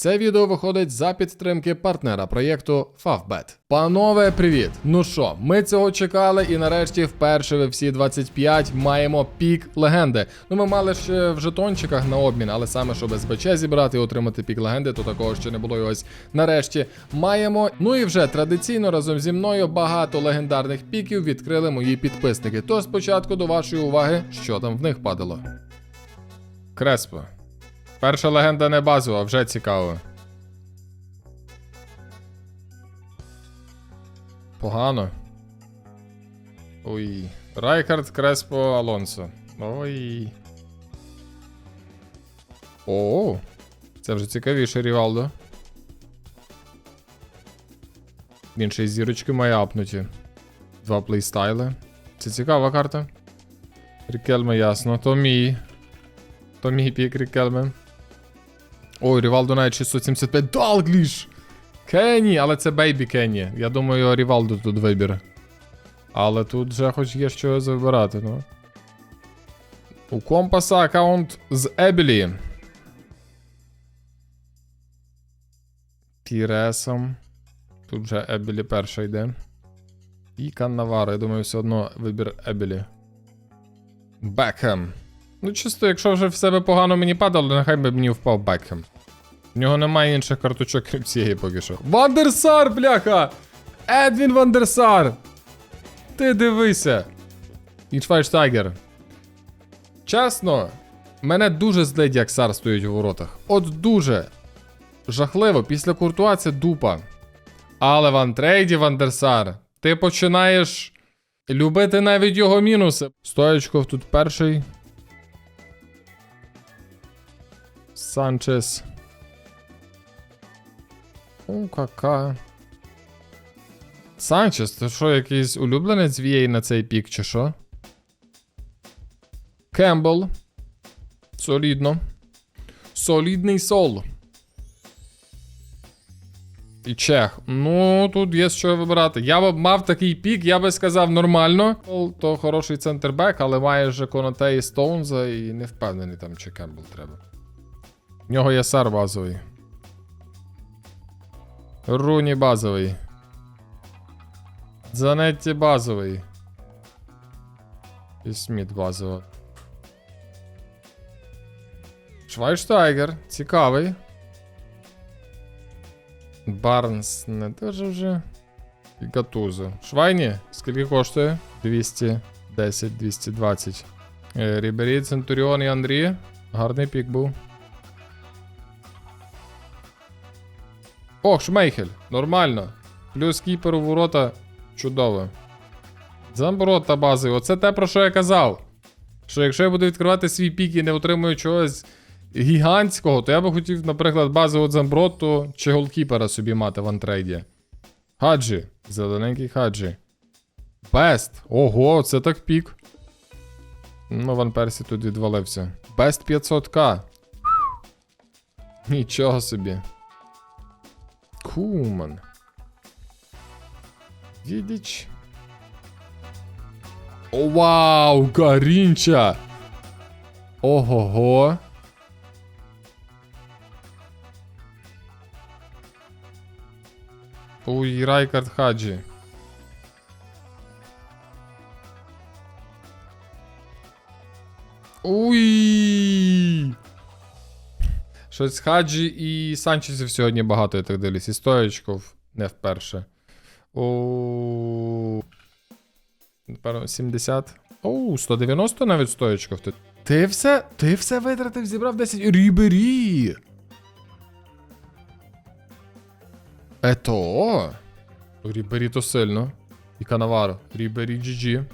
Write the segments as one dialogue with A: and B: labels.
A: Це відео виходить за підтримки партнера проєкту Favbet. Панове, привіт! Ну що, ми цього чекали, і нарешті вперше в всі 25 маємо пік легенди. Ну ми мали ще в жетончиках на обмін, але саме щоб СБЧ зібрати і отримати пік легенди, то такого ще не було. І ось нарешті маємо. Ну і вже традиційно разом зі мною багато легендарних піків відкрили мої підписники. Тож спочатку до вашої уваги, що там в них падало. Креспо. Перша легенда не базова, вже цікаво. Погано. Ой. Райкард, Креспо, Алонсо. Ой. О, це вже цікавіше Рівалдо. Він ще й зірочки має апнуті. Два плейстайли. Це цікава карта. Рікельме ясно. То мій. То мій пік Рікельме. Ой, Рівалдо навіть 675. Далгліш! Кенні, але це Бейбі Кенні. Я думаю, Рівалдо тут вибір. Але тут вже хоч є що вибирати, ну. У компаса аккаунт з Ебілі. Тіресом. Тут вже Ебілі перша йде. І Каннавара. Я думаю, все одно вибір Ебілі. Бекхем. Ну, чисто, якщо вже в себе погано мені падало, нехай би мені впав Бекхем. В нього немає інших карточок, крім цієї поки що. Вандерсар, бляха! Едвін Вандерсар! Ти дивися! І Швайштайгер. Чесно, мене дуже злить, як Сар стоїть у воротах. От дуже. Жахливо, після куртуа це дупа. Але в антрейді Вандерсар, ти починаєш любити навіть його мінуси. Стоячков тут перший. Санчес. О, кака. Санчес, то що, якийсь улюбленець VA на цей пік, чи що? Кембл. Солідно. Солідний сол. І чех. Ну, тут є що вибирати. Я б мав такий пік, я би сказав нормально. То хороший центрбек, але має же Коноте і Стоунза, і не впевнений там, чи Кембл треба. В нього є сар базовий. Руні базовий. Занетті базовий. І Сміт базово. Швайштайгер. Цікавий. Барнс не дуже вже. І Гатузо. Швайні, скільки коштує? 210, 220. Е, Рібері, Центуріон і Андрій. Гарний пік був. Ох, Шмейхель, нормально. Плюс кіпер у ворота чудово. Замборота бази. Оце те, про що я казав. Що якщо я буду відкривати свій пік і не отримую чогось гігантського, то я би хотів, наприклад, базову Замброту чи голкіпера собі мати в антрейді. Хаджі. Зелененький хаджі. Бест. Ого, це так пік. Ну, Ван Персі тут відвалився. Бест 500к. Нічого собі. Куман. Відіч. О, вау, Гарінча! Ого-го. Ой, Райкард Хаджі. Уй! Щось Хаджі і Санчезів сьогодні багато, я так дивлюсь. І стоячков не вперше. О. Напевно, 70. Оу, 190 навіть стоячков. Ти, ти все. Ти все витратив, зібрав 10. Рібері. Ето. Рібері то сильно. І Канаваро. Рібері GG.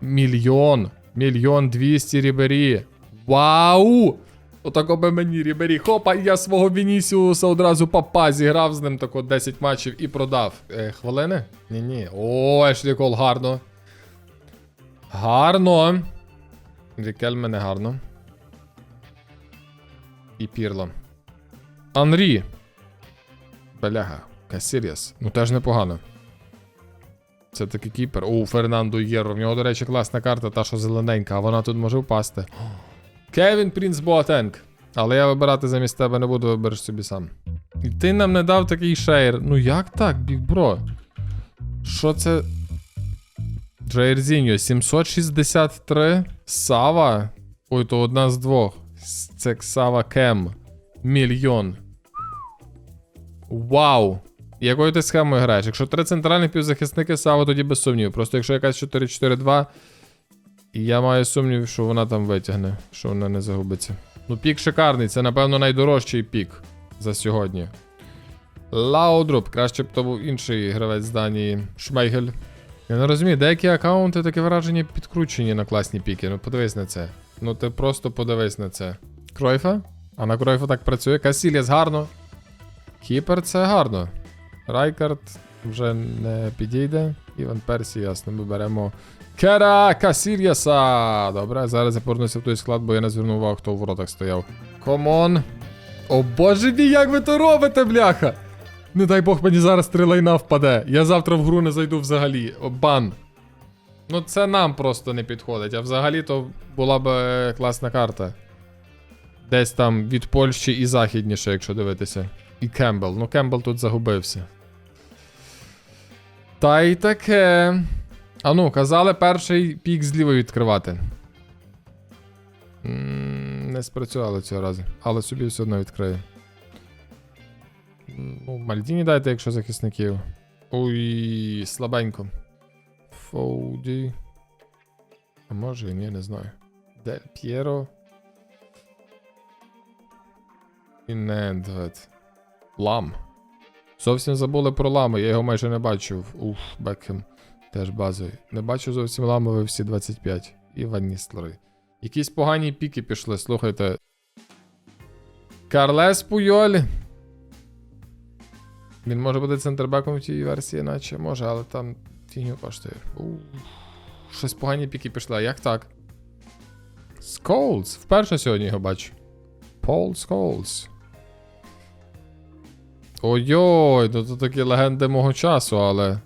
A: Мільйон. Мільйон двісті Рібері. Вау! Отако би мені Рібері. Хопа, і я свого Вінісіуса одразу папа зіграв з ним тако 10 матчів і продав. Е, хвилини? Ні-ні. О, Ешлі Кол, гарно. Гарно. Рікель мене гарно. І Пірло. Анрі. Бляга. Касіріас. Ну теж непогано. Це такий кіпер. О, Фернандо Єро. В нього, до речі, класна карта, та що зелененька, а вона тут може впасти. Кевін Принц Боатенг. Але я вибирати замість тебе не буду, вибереш собі сам. І ти нам не дав такий шейр. Ну як так, бігбро? Що це? Джейрзіньо 763. Сава. Ой, то одна з двох. Це Сава Кем. Мільйон. Вау! Якою ти схемою граєш? Якщо три центральних півзахисники Сава, тоді без сумнівів. Просто якщо якась 4-4-2, і я маю сумнів, що вона там витягне, що вона не загубиться. Ну, пік шикарний, це, напевно, найдорожчий пік за сьогодні. Лаудруп, краще б то був інший гравець з Данії. Шмейгель. Я не розумію, деякі аккаунти таке враження підкручені на класні піки. Ну подивись на це. Ну ти просто подивись на це. Кройфа? А на Кройфа так працює. Касіліс гарно. Кіпер це гарно. Райкард вже не підійде. Іван Персі, ясно, ми беремо. Кера Касір'яса! Добре, зараз я повернуся в той склад, бо я не звернув увагу, хто в воротах стояв. Комон. О боже мій, як ви то робите, бляха! Не дай Бог мені зараз три лайна впаде. Я завтра в гру не зайду взагалі. О, бан. Ну це нам просто не підходить, а взагалі то була б е, класна карта. Десь там від Польщі і західніше, якщо дивитися. І Кембл. Ну Кембл тут загубився. Та й таке. А ну, казали перший пік зліва відкривати. Не спрацювало цього разу, але собі все одно відкрию. Ну, Мальдіні дайте, якщо захисників. Ой, слабенько. Фоуді. А може, і ні, не знаю. Дель П'єро. І Недвед. Лам. Зовсім забули про ламу, я його майже не бачив. Уф, Бекхем. Теж базовий. Не бачу зовсім ламу, ви всі 25. І Ваністлери. Якісь погані піки пішли, слухайте. Карлес Пуйоль. Він може бути центрбеком в тій версії, наче може, але там фігню коштує. Щось погані піки пішли. А як так? Сколз. Вперше сьогодні його бачу. Пол Сколз. Ой-ой, ну то такі легенди мого часу, але.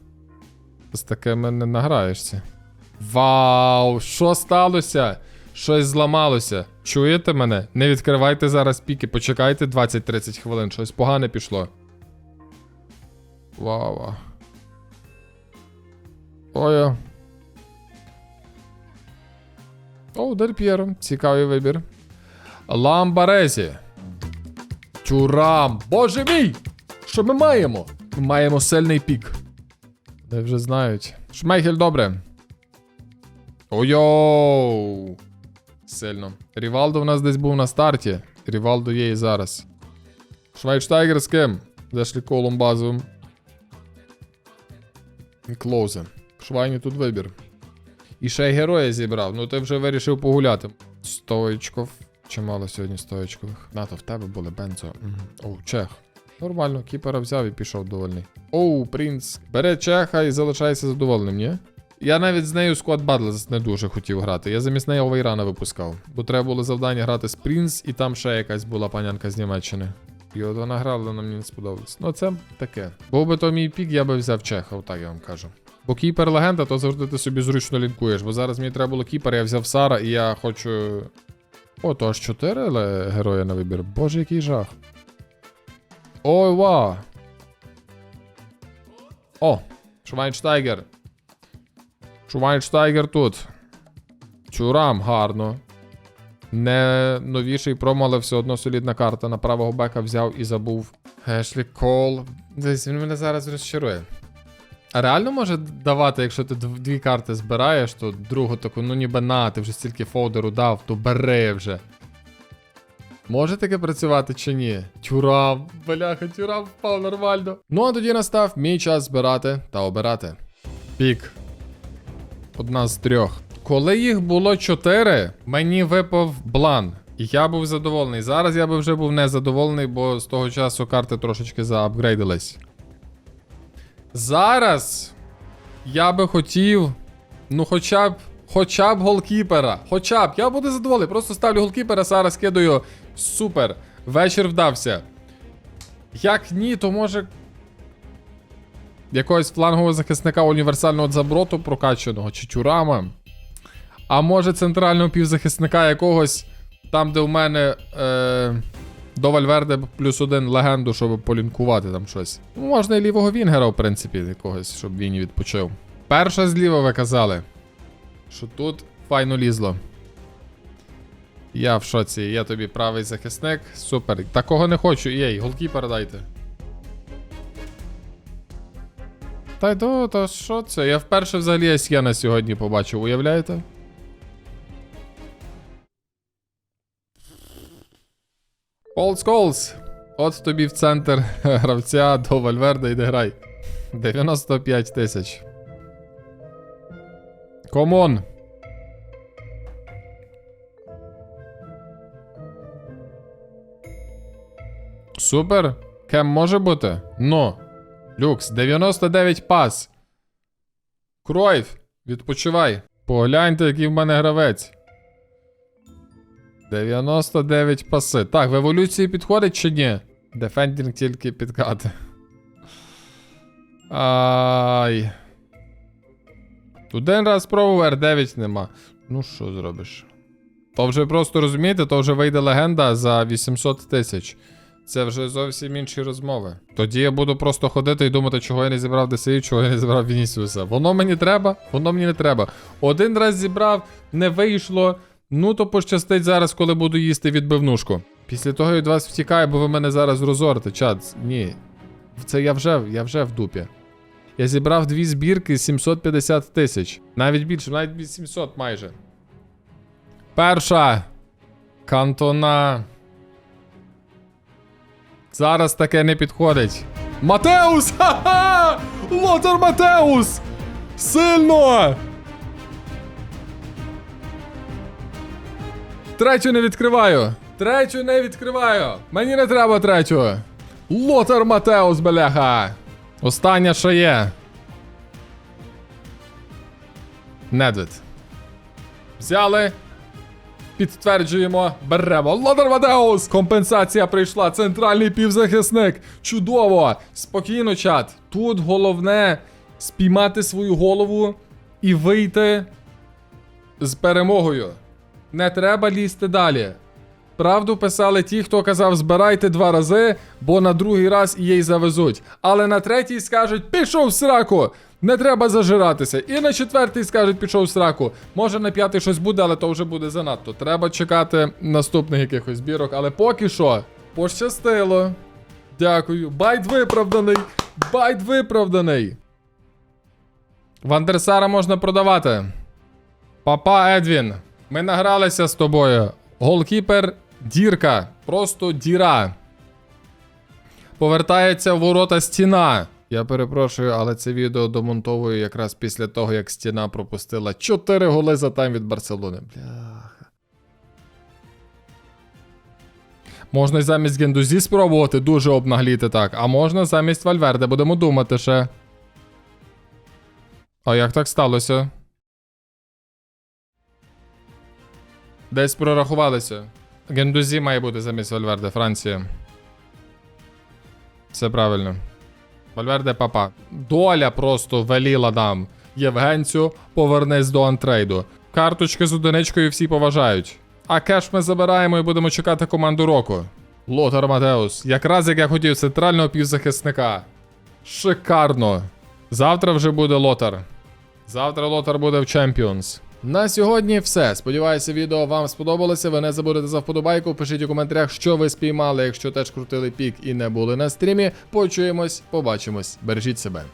A: З такими не награєшся. Вау! Що сталося? Щось зламалося. Чуєте мене? Не відкривайте зараз піки, почекайте 20-30 хвилин, щось погане пішло. Вау. Ой. О, Дель П'єро. Цікавий вибір. Ламбарезі. Тюрам. Боже мій! Що ми маємо? Ми маємо сильний пік. Де вже знають. Шмейхель добре. Ой-йоу. Сильно. Рівалдо в нас десь був на старті. Рівалдо є і зараз. Швайнштайгер з ким? Зайшли колом базовим. Клоузе. Швайні тут вибір. І ще й героя зібрав. Ну ти вже вирішив погуляти. Стоїчков. Чимало сьогодні стоїчкових. Нато, в тебе були бензо. Оу, чех. Нормально, кіпера взяв і пішов довольний. Оу, принц. Бере чеха і залишається задоволеним, ні? Я навіть з нею Squad Battles не дуже хотів грати. Я замість неї Овейрана випускав. Бо треба було завдання грати з Принц, і там ще якась була панянка з Німеччини. І от вона грала, але мені не сподобалось. Ну це таке. Був би то мій пік, я би взяв чеха, отак я вам кажу. Бо кіпер легенда, то завжди ти собі зручно лінкуєш. Бо зараз мені треба було кіпер, я взяв Сара, і я хочу. О, то аж 4 але героя на вибір. Боже, який жах. Ой, ва. О, Швайнштайгер. Швайнштайгер тут. Чурам, гарно. Не новіший промо, але все одно солідна карта. На правого бека взяв і забув. Ешлі Кол. Десь він мене зараз розчарує. А реально може давати, якщо ти дві карти збираєш, то другу таку, ну ніби на, ти вже стільки фолдеру дав, то бери вже. Може таке працювати чи ні? Тюрам, бляха, тюрам впав нормально. Ну а тоді настав мій час збирати та обирати. Пік. Одна з трьох. Коли їх було чотири, мені випав блан. І я був задоволений. Зараз я би вже був незадоволений, бо з того часу карти трошечки заапгрейдились. Зараз я би хотів, ну хоча б, хоча б голкіпера. Хоча б, я буду задоволений. Просто ставлю голкіпера, зараз кидаю. Супер. Вечір вдався. Як ні, то може. Якогось флангового захисника універсального заброту прокачаного чи тюрама. А може центрального півзахисника якогось там, де в мене. Е... До Вальверде плюс один легенду, щоб полінкувати там щось. Ну, Можна і лівого Вінгера, в принципі, якогось, щоб він відпочив. Перша зліва ви казали, що тут файно лізло. Я в шоці, я тобі правий захисник. Супер. Такого не хочу. Єй, голки передайте. Та й до, то що це? Я вперше взагалі Есьєна сьогодні побачив, уявляєте? Пол Сколс. От тобі в центр гравця до Вальверда йде грай. 95 тисяч. Комон. Супер. Кем може бути? Ну. Люкс, 99 пас. Кройф, відпочивай. Погляньте, який в мене гравець. 99 паси. Так, в еволюції підходить чи ні? Дефендінг тільки підкати. Ай. Один раз спробував, R9 нема. Ну що зробиш? То вже просто розумієте, то вже вийде легенда за 800 тисяч. Це вже зовсім інші розмови. Тоді я буду просто ходити і думати, чого я не зібрав ДСІ, чого я не зібрав Вінісіуса. Воно мені треба, воно мені не треба. Один раз зібрав, не вийшло. Ну то пощастить зараз, коли буду їсти відбивнушку. Після того я від вас втікаю, бо ви мене зараз розорите, чат. Ні. Це я вже, я вже в дупі. Я зібрав дві збірки 750 тисяч. Навіть більше, навіть 800 майже. Перша. Кантона. Зараз таке не підходить. Матеус! Ха-ха! Лотар Матеус! Сильно! Третю не відкриваю. Третю не відкриваю. Мені не треба третю. Лотар Матеус, бляха. Остання, що є. Недвід. Взяли. Підтверджуємо, беремо. Лотар Матеус! Компенсація прийшла. Центральний півзахисник. Чудово! Спокійно, чат. Тут головне спіймати свою голову і вийти з перемогою. Не треба лізти далі. Правду писали ті, хто казав, збирайте два рази, бо на другий раз її завезуть. Але на третій скажуть, пішов в сраку! Не треба зажиратися. І на четвертий скажуть, пішов сраку. Може на п'ятий щось буде, але то вже буде занадто. Треба чекати наступних якихось збірок. Але поки що, пощастило. Дякую. Байт виправданий. Байт виправданий. Вандерсара можна продавати. Папа Едвін, ми награлися з тобою. Голкіпер дірка. Просто діра. Повертається в ворота стіна. Я перепрошую, але це відео домонтовую якраз після того, як стіна пропустила 4 голи за тайм від Барселони. Бляха. Можна й замість Гендузі спробувати дуже обнагліти так. А можна замість Вальверде, будемо думати ще. А як так сталося? Десь прорахувалися. Гендузі має бути замість Вальверде, Франція. Все правильно. Вальверде папа. Доля просто веліла нам. Євгенцю, повернись до антрейду. Карточки з одиничкою всі поважають. А кеш ми забираємо і будемо чекати команду року. Лотар Матеус. Якраз як я хотів центрального півзахисника. Шикарно. Завтра вже буде лотар. Завтра лотар буде в Champions. На сьогодні все. Сподіваюся, відео вам сподобалося. Ви не забудете за вподобайку. Пишіть у коментарях, що ви спіймали, якщо теж крутили пік і не були на стрімі. Почуємось, побачимось. Бережіть себе.